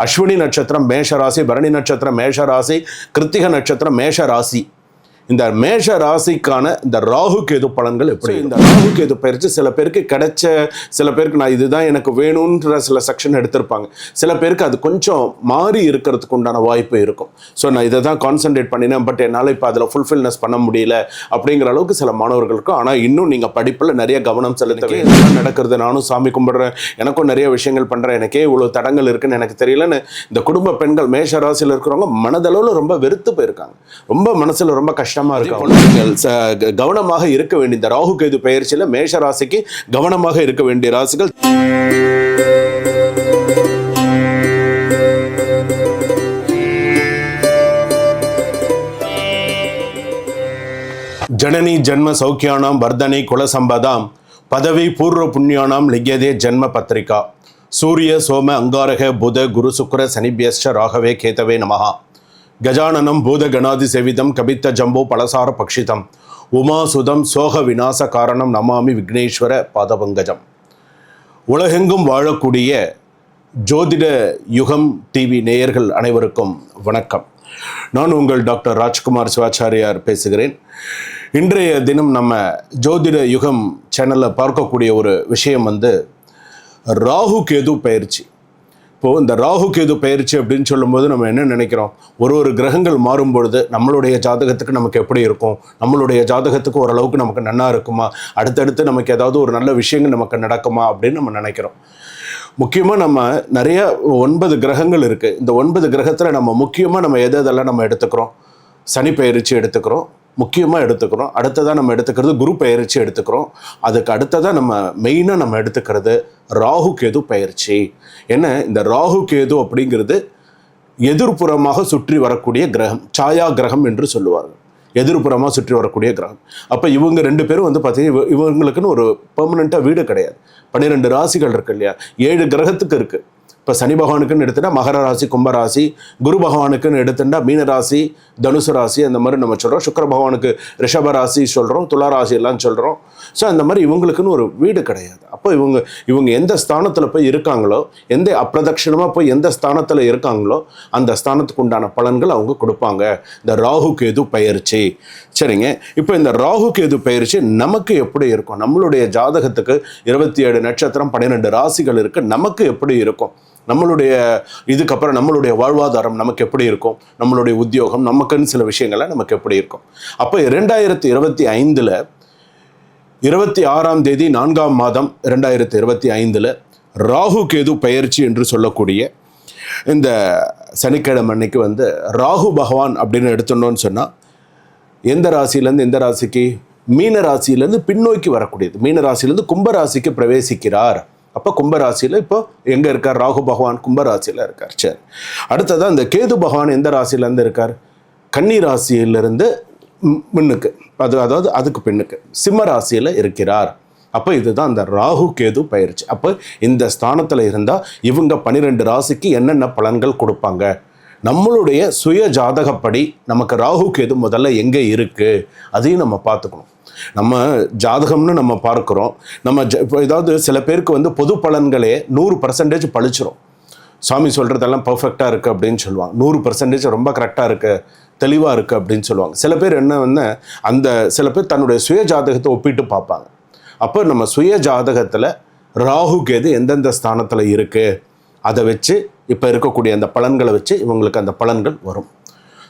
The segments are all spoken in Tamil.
அஸ்வினி நட்சத்திரம் மேஷ ராசி பரணி நட்சத்திரம் மேஷ ராசி கிருத்திக நட்சத்திரம் மேஷ ராசி இந்த மேஷ ராசிக்கான இந்த ராகு கேது பலன்கள் எப்படி இந்த ராகு கேது பயிற்சி சில பேருக்கு கிடைச்ச சில பேருக்கு நான் இதுதான் எனக்கு வேணுன்ற சில செக்ஷன் எடுத்திருப்பாங்க. சில பேருக்கு அது கொஞ்சம் மாறி இருக்கிறதுக்கு உண்டான வாய்ப்பு இருக்கும். ஸோ நான் இதை தான் கான்சென்ட்ரேட் பண்ணினேன். பட் என்னால் இப்போ அதில் ஃபுல்ஃபில்னஸ் பண்ண முடியல அப்படிங்கிற அளவுக்கு சில மாணவர்களுக்கும் ஆனால் இன்னும் நீங்கள் படிப்பில் நிறைய கவனம் செலுத்த இதெல்லாம் நடக்கிறது. நானும் சாமி கும்பிடுறேன். எனக்கும் நிறைய விஷயங்கள் பண்ணுறேன் எனக்கே இவ்வளோ தடங்கள் இருக்குன்னு எனக்கு தெரியலன்னு இந்த குடும்ப பெண்கள் மேஷ ராசியில் இருக்கிறவங்க மனதளவில் ரொம்ப வெறுத்து போயிருக்காங்க. ரொம்ப மனசில் ரொம்ப கஷ்டமாக நீங்கள் ச- கவனமாக இருக்க வேண்டிய இந்த ராகு கேது பயிற்சியில் மேஷ ராசிக்கு கவனமாக இருக்க வேண்டிய ராசிகள். ஜனனி ஜன்ம சௌக்கியானாம் வர்தனை குலசம்பதாம் பதவி பூர்வ புண்ணியானாம் லிக்யதே ஜன்ம பத்திரிகா. சூரிய சோம அங்காரக புத குரு சுக்கர சனிபியஸ்ச ராகவே கேதவே நமஹா. கஜானனம் பூத கணாதி செவிதம் கபித்த ஜம்போ பலசார பக்ஷிதம். உமாசுதம் சோக விநாச காரணம் நமாமி விக்னேஸ்வர பாதபங்கஜம். உலகெங்கும் வாழக்கூடிய ஜோதிட யுகம் டிவி நேயர்கள் அனைவருக்கும் வணக்கம். நான் உங்கள் டாக்டர் ராஜ்குமார் சிவாச்சாரியார் பேசுகிறேன். இன்றைய தினம் நம்ம ஜோதிட யுகம் சேனலில் பார்க்கக்கூடிய ஒரு விஷயம் வந்து ராகு கேது பயிற்சி. இப்போது இந்த ராகு கேது பயிற்சி அப்படின்னு சொல்லும்போது நம்ம என்ன நினைக்கிறோம்? ஒரு ஒரு கிரகங்கள் மாறும் பொழுது நம்மளுடைய ஜாதகத்துக்கு நமக்கு எப்படி இருக்கும்? நம்மளுடைய ஜாதகத்துக்கு ஓரளவுக்கு நமக்கு நன்னா இருக்குமா? அடுத்தடுத்து நமக்கு ஏதாவது ஒரு நல்ல விஷயங்கள் நமக்கு நடக்குமா? அப்படின்னு நம்ம நினைக்கிறோம். முக்கியமாக நம்ம நிறைய ஒன்பது கிரகங்கள் இருக்குது இந்த ஒன்பது கிரகத்தில் நம்ம முக்கியமாக நம்ம எது எதெல்லாம் நம்ம எடுத்துக்கிறோம்? சனி பயிற்சி எடுத்துக்கிறோம். முக்கியமாக எடுத்துக்கிறோம். அடுத்ததாக நம்ம எடுத்துக்கிறது குரு பயிற்சி எடுத்துக்கிறோம். அதுக்கு அடுத்ததாக நம்ம மெயினாக நம்ம எடுத்துக்கிறது ராகு கேது பயிற்சி. ஏன்னா இந்த ராகு கேது அப்படிங்கிறது எதிர்ப்புறமாக சுற்றி வரக்கூடிய கிரகம் சாயா கிரகம் என்று சொல்லுவார்கள். எதிர்ப்புறமாக சுற்றி வரக்கூடிய கிரகம். அப்போ இவங்க ரெண்டு பேரும் வந்து பார்த்தீங்கன்னா இவங்களுக்குன்னு ஒரு பெர்மனெண்ட்டாக வீடு கிடையாது. பன்னிரெண்டு ராசிகள் இருக்கு இல்லையா? ஏழு கிரகத்துக்கு இருக்குது இப்போ சனி பகவானுக்குன்னு எடுத்துட்டா மகர ராசி கும்பராசி குரு பகவானுக்குன்னு எடுத்துட்டா மீனராசி தனுசு ராசி அந்த மாதிரி நம்ம சொல்கிறோம் சுக்கர பகவானுக்கு ரிஷப ராசி சொல்கிறோம் துலா ராசி எல்லாம் சொல்கிறோம் ஸோ அந்த மாதிரி இவங்களுக்குன்னு ஒரு வீடு கிடையாது. அப்போ இவங்க இவங்க எந்த ஸ்தானத்தில் போய் இருக்காங்களோ எந்த அப்பிரதட்சிணமாக போய் எந்த ஸ்தானத்தில் இருக்காங்களோ அந்த ஸ்தானத்துக்கு உண்டான பலன்கள் அவங்க கொடுப்பாங்க. இந்த ராகு கேது பயிற்சி. சரிங்க? இப்போ இந்த ராகு கேது பயிற்சி நமக்கு எப்படி இருக்கும்? நம்மளுடைய ஜாதகத்துக்கு இருபத்தி ஏழு நட்சத்திரம் பன்னிரெண்டு ராசிகள் இருக்குது நமக்கு எப்படி இருக்கும்? நம்மளுடைய இதுக்கப்புறம் நம்மளுடைய வாழ்வாதாரம் நமக்கு எப்படி இருக்கும்? நம்மளுடைய உத்தியோகம் நமக்குன்னு சில விஷயங்கள்லாம் நமக்கு எப்படி இருக்கும்? அப்போ ரெண்டாயிரத்தி இருபத்தி ஐந்தில் இருபத்தி ஆறாம் தேதி நான்காம் மாதம் ரெண்டாயிரத்தி இருபத்தி ஐந்தில் ராகு கேது பயிற்சி என்று சொல்லக்கூடிய இந்த சனிக்கிழமை அன்னைக்கு வந்து ராகு பகவான் அப்படின்னு எடுத்துட்டோம்னு சொன்னால் எந்த ராசியிலேருந்து எந்த ராசிக்கு? மீன ராசியிலேருந்து பின்னோக்கி வரக்கூடியது. மீன ராசியிலேருந்து கும்ப ராசிக்கு பிரவேசிக்கிறார். அப்போ கும்பராசியில் இப்போ எங்கே இருக்கார்? ராகு பகவான் கும்பராசியில் இருக்கார். சரி. அடுத்ததான் இந்த கேது பகவான் எந்த ராசியிலேருந்து இருக்கார்? கன்னி ராசியிலிருந்து மின்னுக்கு முன்னுக்கு. அது அதாவது அதுக்கு பின்னுக்கு. சிம்ம ராசியில் இருக்கிறார். அப்போ இதுதான் அந்த ராகு கேது பயிற்சி. அப்போ இந்த ஸ்தானத்தில் இருந்தால் இவங்க பன்னிரெண்டு ராசிக்கு என்னென்ன பலன்கள் கொடுப்பாங்க? நம்மளுடைய சுய ஜாதகப்படி நமக்கு ராகு கேது முதல்ல எங்கே இருக்குது அதையும் நம்ம பார்த்துக்கணும். நம்ம ஜாதகம்னு நம்ம பார்க்குறோம். நம்ம ஜ இப்போ ஏதாவது சில பேருக்கு வந்து பொது பலன்களே நூறு பர்சன்டேஜ் பழிச்சிரும். சாமி சொல்கிறதெல்லாம் பர்ஃபெக்டாக இருக்குது அப்படின்னு சொல்லுவாங்க. நூறு பர்சன்டேஜ் ரொம்ப கரெக்டாக இருக்குது தெளிவாக இருக்குது அப்படின்னு சொல்லுவாங்க. சில பேர் என்ன வந்து அந்த சில பேர் தன்னுடைய சுய ஜாதகத்தை ஒப்பிட்டு பார்ப்பாங்க. அப்போ நம்ம சுய ஜாதகத்தில் ராகு கேது எந்தெந்த ஸ்தானத்தில் இருக்குது அதை வச்சு இப்போ இருக்கக்கூடிய அந்த பலன்களை வச்சு இவங்களுக்கு அந்த பலன்கள் வரும்.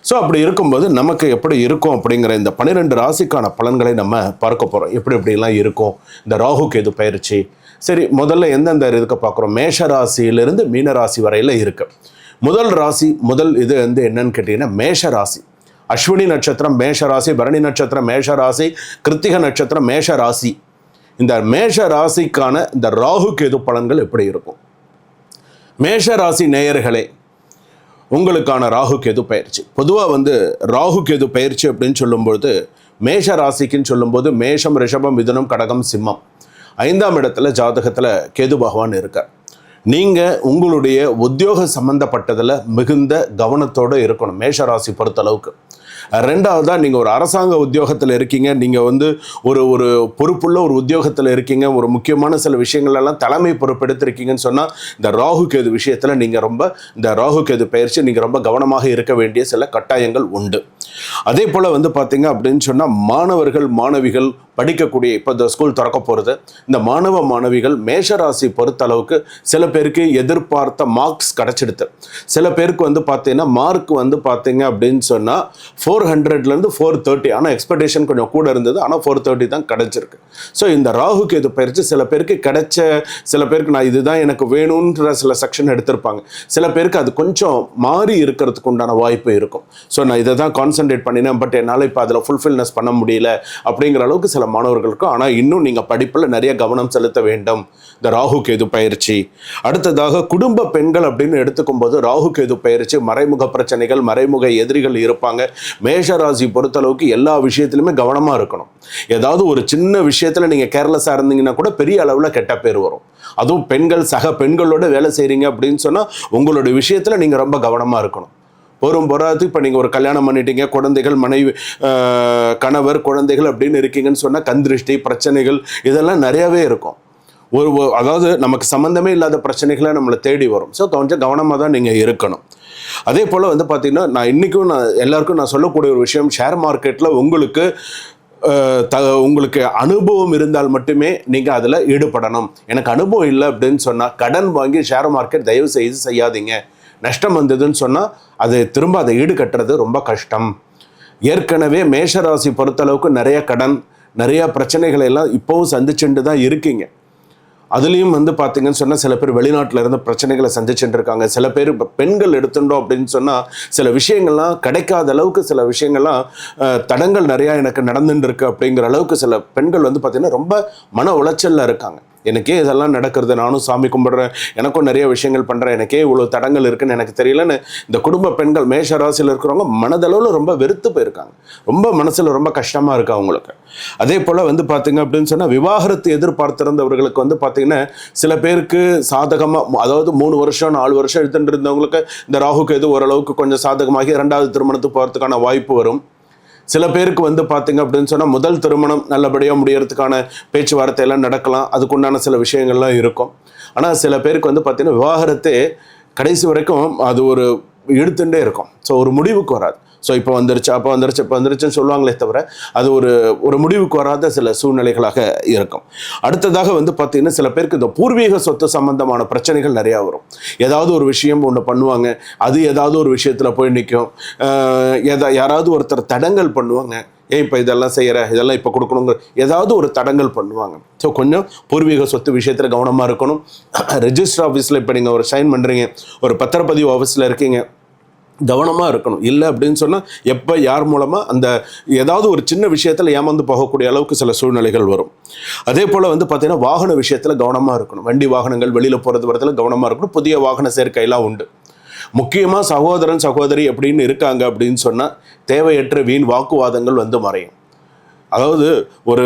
ஸோ அப்படி இருக்கும்போது நமக்கு எப்படி இருக்கும் அப்படிங்கிற இந்த பன்னிரெண்டு ராசிக்கான பலன்களை நம்ம பார்க்க போகிறோம் எப்படி எப்படிலாம் இருக்கும்? இந்த ராகு கேது பயிற்சி. சரி முதல்ல எந்தெந்த இதுக்கு பார்க்குறோம்? மேஷ ராசியிலிருந்து மீன ராசி வரையில் இருக்குது முதல் ராசி முதல் இது வந்து என்னன்னு கேட்டிங்கன்னா மேஷ ராசி. அஸ்வினி நட்சத்திரம் மேஷ ராசி பரணி நட்சத்திரம் மேஷ ராசி கிருத்திக நட்சத்திரம் மேஷ ராசி. இந்த மேஷ ராசிக்கான இந்த ராகு கேது பலன்கள் எப்படி இருக்கும்? மேஷ ராசி நேயர்களே உங்களுக்கான ராகு கேது பயிற்சி. பொதுவாக வந்து ராகு கேது பயிற்சி அப்படின்னு சொல்லும்பொழுது மேஷ ராசிக்குன்னு சொல்லும்போது மேஷம் ரிஷபம் மிதுனம் கடகம் சிம்மம். ஐந்தாம் இடத்துல ஜாதகத்தில் கேது பகவான் இருக்கார். நீங்கள் உங்களுடைய உத்தியோக சம்பந்தப்பட்டதில் மிகுந்த கவனத்தோடு இருக்கணும் மேஷ ராசி பொறுத்தளவுக்கு. ரெண்டாவதாக நீங்கள் ஒரு அரசாங்க உத்தியோகத்தில் இருக்கீங்க. நீங்கள் வந்து ஒரு ஒரு பொறுப்புள்ள ஒரு உத்தியோகத்தில் இருக்கீங்க. ஒரு முக்கியமான சில விஷயங்களெல்லாம் தலைமை பொறுப்பெடுத்திருக்கீங்கன்னு சொன்னால் இந்த ராகு கேது விஷயத்தில் நீங்கள் ரொம்ப இந்த ராகு கேது பயிற்சி நீங்கள் ரொம்ப கவனமாக இருக்க வேண்டிய சில கட்டாயங்கள் உண்டு. அதே போல் வந்து பார்த்தீங்க அப்படின்னு சொன்னால் மாணவர்கள் மாணவிகள் படிக்கக்கூடிய இப்போ இந்த ஸ்கூல் திறக்க போகிறது இந்த மாணவ மாணவிகள் மேஷராசி பொறுத்த அளவுக்கு சில பேருக்கு எதிர்பார்த்த மார்க்ஸ் கிடச்சிடுது. சில பேருக்கு வந்து பார்த்தீங்கன்னா மார்க் வந்து பார்த்தீங்க அப்படின்னு சொன்னால் ஃபோர் ஹண்ட்ரட்லேருந்து ஃபோர் தேர்ட்டி ஆனால் எக்ஸ்பெக்டேஷன் கொஞ்சம் கூட இருந்தது. ஆனால் ஃபோர் தேர்ட்டி தான் கிடச்சிருக்கு. ஸோ இந்த ராகுக்கு இது பயிற்சி சில பேருக்கு கிடைச்ச சில பேருக்கு நான் இதுதான் எனக்கு வேணுன்ற சில செக்ஷன் எடுத்திருப்பாங்க. சில பேருக்கு அது கொஞ்சம் மாறி இருக்கிறதுக்கு உண்டான வாய்ப்பு இருக்கும். ஸோ நான் இதை தான் கான்சென்ட்ரேட் பண்ணினேன். பட் என்னால் இப்போ அதில் ஃபுல்ஃபில்னஸ் பண்ண முடியல அப்படிங்கிற அளவுக்கு சில மாணவர்களுக்கும் ஆனால் இன்னும் நீங்கள் படிப்பில் நிறைய கவனம் செலுத்த வேண்டும். இந்த ராகு கேது பயிற்சி. அடுத்ததாக குடும்ப பெண்கள் அப்படின்னு எடுத்துக்கும் போது ராகு கேது பயிற்சி மறைமுக பிரச்சனைகள் மறைமுக எதிரிகள் இருப்பாங்க. மேஷராசி பொறுத்தளவுக்கு எல்லா விஷயத்திலுமே கவனமாக இருக்கணும். ஏதாவது ஒரு சின்ன விஷயத்தில் நீங்கள் கேர்லெஸ்ஸாக இருந்தீங்கன்னா கூட பெரிய அளவில் கெட்ட பேர் வரும். அதுவும் பெண்கள் சக பெண்களோட வேலை செய்கிறீங்க அப்படின்னு சொன்னால் உங்களுடைய விஷயத்தில் நீங்கள் ரொம்ப கவனமாக இருக்கணும். வரும் பொறாது. இப்போ நீங்கள் ஒரு கல்யாணம் பண்ணிட்டீங்க குழந்தைகள் மனைவி கணவர் குழந்தைகள் அப்படின்னு இருக்கீங்கன்னு சொன்னால் கந்திருஷ்டி பிரச்சனைகள் இதெல்லாம் நிறையாவே இருக்கும். ஒரு அதாவது நமக்கு சம்மந்தமே இல்லாத பிரச்சனைகளை நம்மளை தேடி வரும். ஸோ கொஞ்சம் கவனமாக தான் நீங்கள் இருக்கணும். அதே போல் வந்து பார்த்திங்கன்னா நான் இன்றைக்கும் நான் எல்லாருக்கும் நான் சொல்லக்கூடிய ஒரு விஷயம் ஷேர் மார்க்கெட்டில் உங்களுக்கு த உங்களுக்கு அனுபவம் இருந்தால் மட்டுமே நீங்கள் அதில் ஈடுபடணும். எனக்கு அனுபவம் இல்லை அப்படின்னு சொன்னால் கடன் வாங்கி ஷேர் மார்க்கெட் தயவு செய்து செய்யாதீங்க. நஷ்டம் வந்ததுன்னு சொன்னால் அது திரும்ப அதை ஈடுகட்டுறது ரொம்ப கஷ்டம். ஏற்கனவே மேஷராசி பொறுத்தளவுக்கு நிறைய கடன் நிறைய பிரச்சனைகளை எல்லாம் இப்போவும் சந்திச்சுட்டு தான் இருக்கீங்க. அதுலேயும் வந்து பார்த்தீங்கன்னு சொன்னால் சில பேர் வெளிநாட்டில் இருந்து பிரச்சனைகளை சந்திச்சுட்டு இருக்காங்க. சில பேர் இப்போ பெண்கள் எடுத்துட்டோம் அப்படின்னு சொன்னால் சில விஷயங்கள்லாம் கிடைக்காத அளவுக்கு சில விஷயங்கள்லாம் தடங்கள் நிறையா எனக்கு நடந்துட்டு இருக்கு அப்படிங்கிற அளவுக்கு சில பெண்கள் வந்து பார்த்திங்கன்னா ரொம்ப மன உளைச்சலில் இருக்காங்க. எனக்கே இதெல்லாம் நடக்கிறது நானும் சாமி கும்பிட்றேன் எனக்கும் நிறைய விஷயங்கள் பண்ணுறேன் எனக்கே இவ்வளோ தடங்கள் இருக்குன்னு எனக்கு தெரியலன்னு இந்த குடும்ப பெண்கள் மேஷ ராசியில் இருக்கிறவங்க மனதளவில் ரொம்ப வெறுத்து போயிருக்காங்க. ரொம்ப மனசில் ரொம்ப கஷ்டமாக இருக்குது அவங்களுக்கு. அதே போல் வந்து பார்த்திங்க அப்படின்னு சொன்னால் விவாகரத்து எதிர்பார்த்திருந்தவர்களுக்கு வந்து பார்த்திங்கன்னா சில பேருக்கு சாதகமாக அதாவது மூணு வருஷம் நாலு வருஷம் எடுத்துட்டு இருந்தவங்களுக்கு இந்த ராகுக்கு எது ஓரளவுக்கு கொஞ்சம் சாதகமாகி ரெண்டாவது திருமணத்துக்கு போகிறதுக்கான வாய்ப்பு வரும். சில பேருக்கு வந்து பார்த்தீங்க அப்படின்னு சொன்னால் முதல் திருமணம் நல்லபடியாக முடியறதுக்கான பேச்சுவார்த்தையெல்லாம் நடக்கலாம். அதுக்குண்டான சில விஷயங்கள்லாம் இருக்கும். ஆனால் சில பேருக்கு வந்து பார்த்தீங்கன்னா விவாகரத்தே கடைசி வரைக்கும் அது ஒரு இழுத்துட்டே இருக்கும். ஸோ ஒரு முடிவுக்கு வராது. ஸோ இப்போ வந்துருச்சு அப்போ வந்துருச்சு இப்போ வந்துருச்சுன்னு சொல்லுவாங்களே தவிர அது ஒரு ஒரு முடிவுக்கு வராத சில சூழ்நிலைகளாக இருக்கும். அடுத்ததாக வந்து பார்த்தீங்கன்னா சில பேருக்கு இந்த பூர்வீக சொத்து சம்பந்தமான பிரச்சனைகள் நிறையா வரும். ஏதாவது ஒரு விஷயம் ஒன்று பண்ணுவாங்க அது ஏதாவது ஒரு விஷயத்தில் போய் நிற்கும் எதா யாராவது ஒருத்தர் தடங்கல் பண்ணுவாங்க ஏன் இப்போ இதெல்லாம் செய்கிற இதெல்லாம் இப்போ கொடுக்கணுங்கிற ஏதாவது ஒரு தடங்கள் பண்ணுவாங்க. ஸோ கொஞ்சம் பூர்வீக சொத்து விஷயத்தில் கவனமாக இருக்கணும். ரெஜிஸ்டர் ஆஃபீஸில் இப்போ நீங்கள் ஒரு சைன் பண்ணுறீங்க ஒரு பத்திரப்பதிவு ஆஃபீஸில் இருக்கீங்க கவனமாக இருக்கணும். இல்லை அப்படின்னு சொன்னால் எப்போ யார் மூலமாக அந்த ஏதாவது ஒரு சின்ன விஷயத்தில் ஏமாந்து போகக்கூடிய அளவுக்கு சில சூழ்நிலைகள் வரும். அதே போல் வந்து பார்த்திங்கன்னா வாகன விஷயத்தில் கவனமாக இருக்கணும். வண்டி வாகனங்கள் வெளியில் போகிறது வரதுல கவனமாக இருக்கணும். புதிய வாகன சேர்க்கையெல்லாம் உண்டு. முக்கியமாக சகோதரன் சகோதரி எப்படின்னு இருக்காங்க அப்படின்னு சொன்னால் தேவையற்ற வீண் வாக்குவாதங்கள் வந்து மறையும். அதாவது ஒரு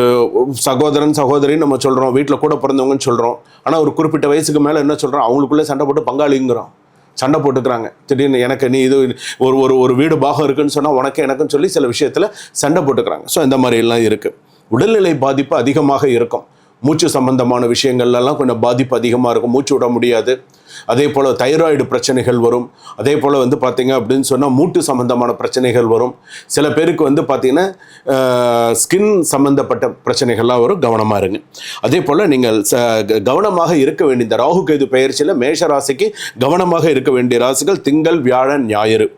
சகோதரன் சகோதரின்னு நம்ம சொல்கிறோம் வீட்டில் கூட பிறந்தவங்கன்னு சொல்கிறோம் ஆனால் ஒரு குறிப்பிட்ட வயசுக்கு மேலே என்ன சொல்கிறோம் அவங்களுக்குள்ளே சண்டை போட்டு பங்காளிங்கிறோம். சண்டை போட்டுக்கிறாங்க. திடீர்னு எனக்கு நீ இது ஒரு ஒரு ஒரு வீடு பாகம் இருக்குன்னு சொன்னால் உனக்கு எனக்குன்னு சொல்லி சில விஷயத்தில் சண்டை போட்டுக்கிறாங்க. ஸோ இந்த மாதிரி எல்லாம் இருக்குது உடல்நிலை பாதிப்பு அதிகமாக இருக்கும். மூச்சு சம்பந்தமான விஷயங்கள்லாம் கொஞ்சம் பாதிப்பு அதிகமாக இருக்கும். மூச்சு விட முடியாது. அதே போல் தைராய்டு பிரச்சனைகள் வரும். அதே போல் வந்து பார்த்திங்க அப்படின்னு சொன்னால் மூட்டு சம்பந்தமான பிரச்சனைகள் வரும். சில பேருக்கு வந்து பார்த்திங்கன்னா ஸ்கின் சம்பந்தப்பட்ட பிரச்சனைகள்லாம் வரும். கவனமாக இருங்க. அதே போல் நீங்கள் ச கவனமாக இருக்க வேண்டிய இந்த ராகு கேது பயிற்சியில் மேஷ ராசிக்கு கவனமாக இருக்க வேண்டிய ராசிகள் திங்கள் வியாழன் ஞாயிறு.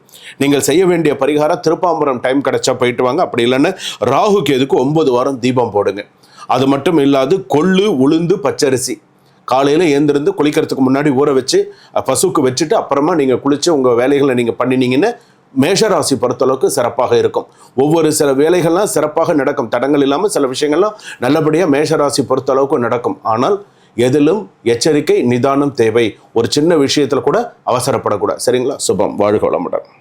நீங்கள் செய்ய வேண்டிய பரிகாரம் திருப்பாம்பரம் டைம் கிடச்சா போயிட்டு வாங்க. அப்படி இல்லைன்னா ராகு கேதுக்கு ஒன்பது வாரம் தீபம் போடுங்க. அது மட்டும் இல்லாது கொள்ளு உளுந்து பச்சரிசி. காலையில் ஏந்திருந்து குளிக்கிறதுக்கு முன்னாடி ஊற வச்சு பசுக்கு வச்சுட்டு அப்புறமா நீங்கள் குளித்து உங்கள் வேலைகளை நீங்கள் பண்ணினீங்கன்னா மேஷராசி பொறுத்தளவுக்கு சிறப்பாக இருக்கும். ஒவ்வொரு சில வேலைகள்லாம் சிறப்பாக நடக்கும். தடங்கள் இல்லாமல் சில விஷயங்கள்லாம் நல்லபடியாக மேஷராசி பொறுத்தளவுக்கு நடக்கும். ஆனால் எதிலும் எச்சரிக்கை நிதானம் தேவை. ஒரு சின்ன விஷயத்தில் கூட அவசரப்படக்கூடாது. சரிங்களா? சுபம். வாழ்க வளமுடன்.